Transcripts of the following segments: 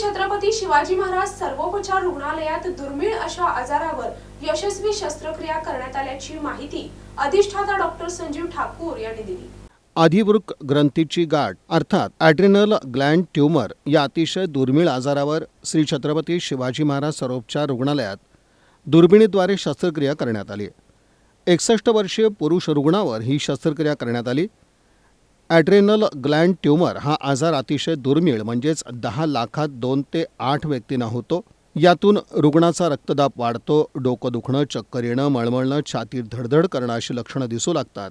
छत्रपती शिवाजी महाराज सर्वोपचार रुग्णालयात दुर्मिळ अशा आजारावर यशस्वी शस्त्रक्रिया करण्यात आल्याची माहिती अधिष्ठाता डॉक्टर संजीव ठाकूर यांनी दिली. आधिवृक ग्रंथीची गाठ अर्थात ॲड्रिनल ग्लँड ट्यूमर या अतिशय दुर्मिळ आजारावर श्री छत्रपती शिवाजी महाराज सर्वोपचार रुग्णालयात दुर्बिणीद्वारे शस्त्रक्रिया करण्यात आली. एकसष्ट वर्षीय पुरुष रुग्णावर ही शस्त्रक्रिया करण्यात आली. ॲड्रेनल ग्लँड ट्यूमर हा आजार अतिशय दुर्मिळ म्हणजेच दहा लाखात दोन ते आठ व्यक्तींना होतो. यातून रुग्णाचा रक्तदाब वाढतो डोकं दुखणं चक्कर येणं मळमळणं छातीत धडधड करणं अशी लक्षणं दिसू लागतात.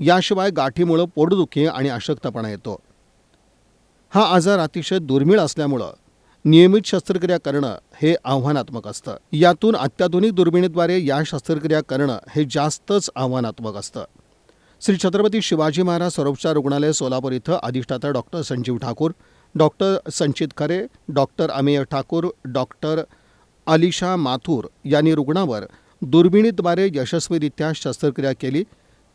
याशिवाय गाठीमुळं पोटदुखी आणि अशक्तपणा येतो. हा आजार अतिशय दुर्मिळ असल्यामुळं नियमित शस्त्रक्रिया करणं हे आव्हानात्मक असतं. यातून अत्याधुनिक दुर्बिणीद्वारे या शस्त्रक्रिया करणं हे जास्तच आव्हानात्मक असतं. श्री छत्रपती शिवाजी महाराज सरोपचार रुग्णालय सोलापूर इथं अधिष्ठाता doctor Sanjeev Thakur doctor Sanchit Khare doctor Amey Thakur doctor Alisha Mathur यांनी रुग्णावर दुर्बिणीद्वारे यशस्वीरित्या शस्त्रक्रिया केली.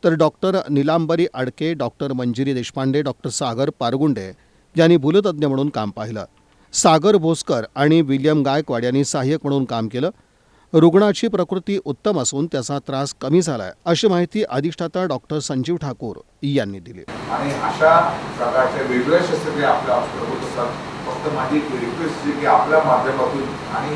तर doctor Nilambari Adke doctor Manjiri Deshpande doctor Sagar Pargunde यांनी भूलतज्ञ म्हणून काम पाहिलं. सागर भोसकर आणि विल्यम गायकवाड यांनी सहाय्यक म्हणून काम केलं. रुग्णाची प्रकृती उत्तम असून त्याचा त्रास कमी झालाय अशी माहिती अधिष्ठाता डॉक्टर संजीव ठाकूर यांनी दिली. आणि अशा प्रकारच्या वेगळ्या शस्त्रक्रिया आपल्या हॉस्पिटल होत असतात. फक्त माझी एक रिक्वेस्ट आहे की आपल्या माध्यमातून आणि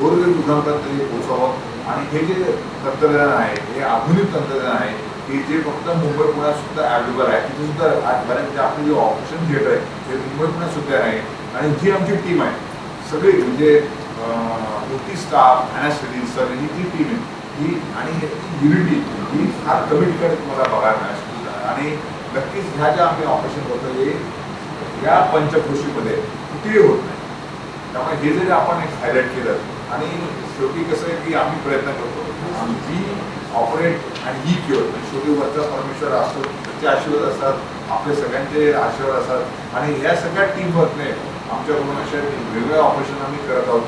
गोरगरीब रुग्णांपर्यंत पोहोचावं. आणि हे जे तंत्रज्ञान आहे हे आधुनिक तंत्रज्ञान आहे की जे फक्त मुंबई पुण्यात सुद्धा अवेलेबल आहे. तिथे सुद्धा आज बऱ्याच म्हणजे आपले जे ऑपरेशन थिएटर आहे ते मुंबई पुण्यात सुद्धा आहे. आणि जी आमची टीम आहे सगळी म्हणजे ओटी स्टाफ अॅनास्टेटिक सर ही जी टीम आहे ही आणि युनिटी ही फार कमी ठिकाणी मला बघायला मिळाली आणि नक्कीच ह्या ज्या आम्ही ऑपरेशन होतं हे या पंचकृषीमध्ये कुठेही होत नाही. त्यामुळे हे जरी आपण एक हायलाईट केलं आणि शेवटी कसं आहे की आम्ही प्रयत्न करतो आमची ऑपरेट आणि ही क्युअर शेवटी वरचा परमेश्वर असतो त्याचे आशीर्वाद असतात आपले सगळ्यांचे आशीर्वाद असतात. आणि या सगळ्या टीमवर्कने आमच्याकडून अशा वेगवेगळ्या ऑपरेशन आम्ही करत आहोत.